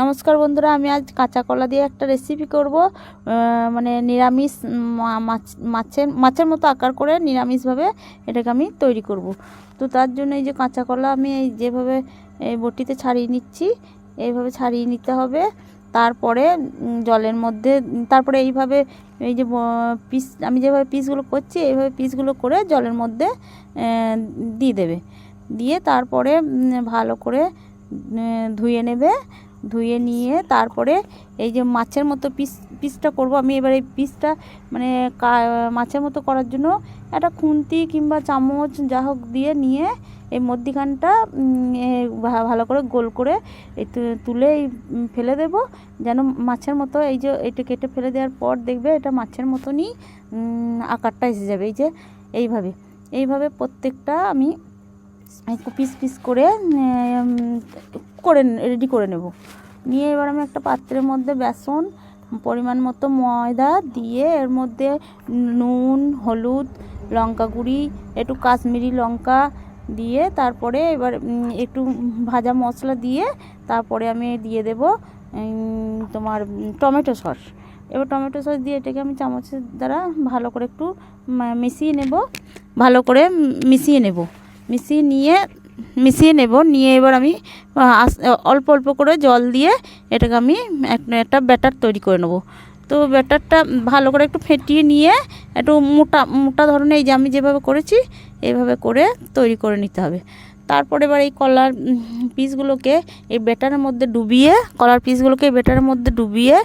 নমস্কার বন্ধুরা, আমি আজ কাঁচা কলা দিয়ে একটা রেসিপি করব। মানে নিরামিষ মাছ, মাছের মাছের মতো আকার করে নিরামিষভাবে এটাকে আমি তৈরি করব। তো তার জন্য এই যে কাঁচা কলা আমি এই যেভাবে এই বটিতে ছাড়িয়ে নিচ্ছি, এইভাবে ছাড়িয়ে নিতে হবে। তারপরে জলের মধ্যে, তারপরে এইভাবে এই যে পিস আমি যেভাবে পিসগুলো করছি, এইভাবে পিসগুলো করে জলের মধ্যে দিয়ে দেবে। দিয়ে তারপরে ভালো করে ধুয়ে নেবে। ধুয়ে নিয়ে তারপরে এই যে মাছের মতো পিস পিসটা করব, আমি এবার এই পিসটা মানে মাছের মতো করার জন্য একটা খুন্তি কিংবা চামচ যা হোক দিয়ে নিয়ে এই মধ্যিখানটা ভালো করে গোল করে তুলে ফেলে দেব। যেন মাছের মতো এই যে এটা কেটে ফেলে দেওয়ার পর দেখবে এটা মাছের মতনই আকারটা এসে যাবে। এই যে এইভাবে এইভাবে প্রত্যেকটা আমি পিস পিস করে করে রেডি করে নেব। নিয়ে এবার আমি একটা পাত্রের মধ্যে বেসন, পরিমাণ মতো ময়দা দিয়ে এর মধ্যে নুন, হলুদ, লঙ্কা গুঁড়ি, একটু কাশ্মীরি লঙ্কা দিয়ে তারপরে এবার একটু ভাজা মশলা দিয়ে তারপরে আমি দিয়ে দেব তোমার টমেটো সস। এবার টমেটো সস দিয়ে এটাকে আমি চামচের দ্বারা ভালো করে একটু মিশিয়ে নেব, ভালো করে মিশিয়ে নেব। মিশিয়ে নিয়ে মিশিয়ে নেব, নিয়ে এবার আমি অল্প অল্প করে জল দিয়ে এটাকে আমি একটা ব্যাটার তৈরি করে নেব। তো ব্যাটারটা ভালো করে একটু ফেটিয়ে নিয়ে একটু মোটা মোটা ধরনের এই যে আমি যেভাবে করেছি এইভাবে করে তৈরি করে নিতে হবে। তারপরে এবার এই কলার পিসগুলোকে এই ব্যাটারের মধ্যে ডুবিয়ে, কলার পিসগুলোকে এই ব্যাটারের মধ্যে ডুবিয়ে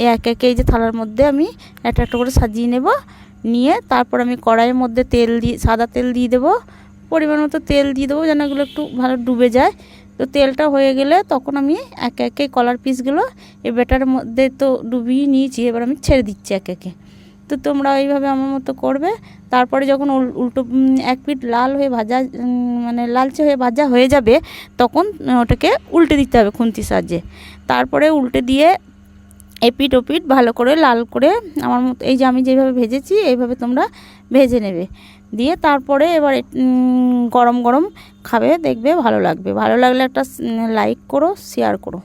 এই এক একে এই যে থালার মধ্যে আমি একটা একটা করে সাজিয়ে নেব। নিয়ে তারপর আমি কড়াইয়ের মধ্যে তেল দিয়ে, সাদা তেল দিয়ে দেবো। পরিমাণ মতো তেল দিয়ে দেবো যেন এগুলো একটু ভালো ডুবে যায়। তো তেলটা হয়ে গেলে তখন আমি একে একে কলার পিসগুলো এই ব্যাটারের মধ্যে তো ডুবিয়ে নিয়েছি, এবার আমি ছেড়ে দিচ্ছি একে একে। তো তোমরা এইভাবে আমার মতো করবে। তারপরে যখন উল- উল্টো এক পিঠ লাল হয়ে ভাজা মানে লালচে হয়ে ভাজা হয়ে যাবে, তখন ওটাকে উল্টে দিতে হবে খুন্তির সাহায্যে। তারপরে উল্টে দিয়ে এপিট ওপিট ভালো করে লাল করে আমার মতো এই যে আমি যেভাবে ভেজেছি, এইভাবে তোমরা ভেজে নেবে। দিয়ে তারপরে এবার গরম গরম খাবে, দেখবে ভালো লাগবে। ভালো লাগলে একটা লাইক করো শেয়ার করো।